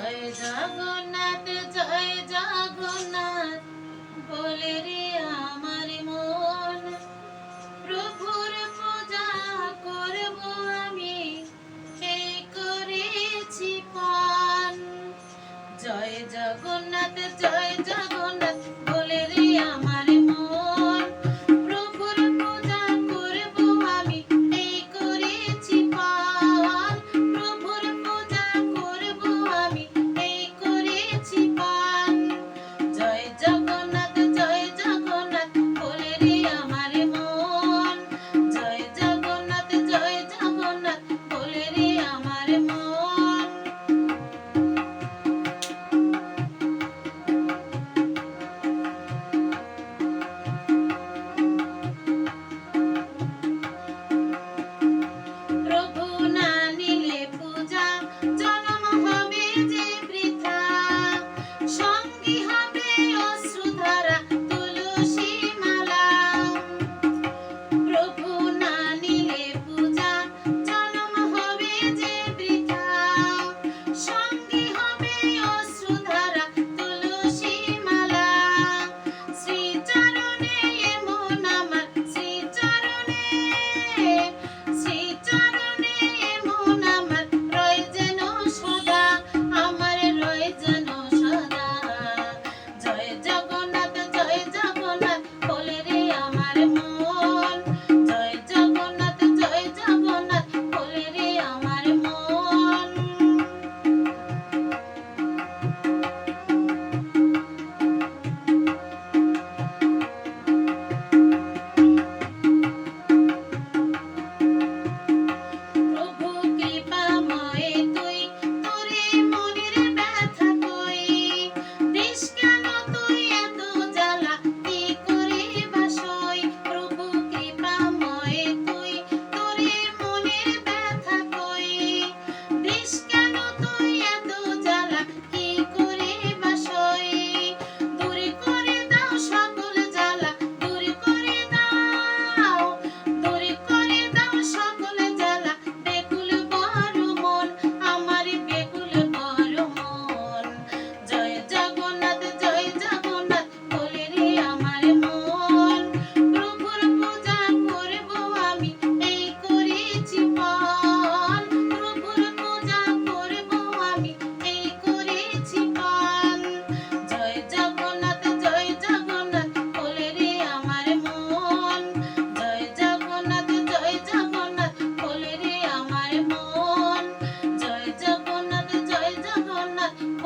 জয় জগন্নাথ জয় জগন্নাথ, বলে রে আমার মন। প্রভুর পূজা করব আমি এই করেছি পান। জয় জগন্নাথ, জয়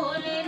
করে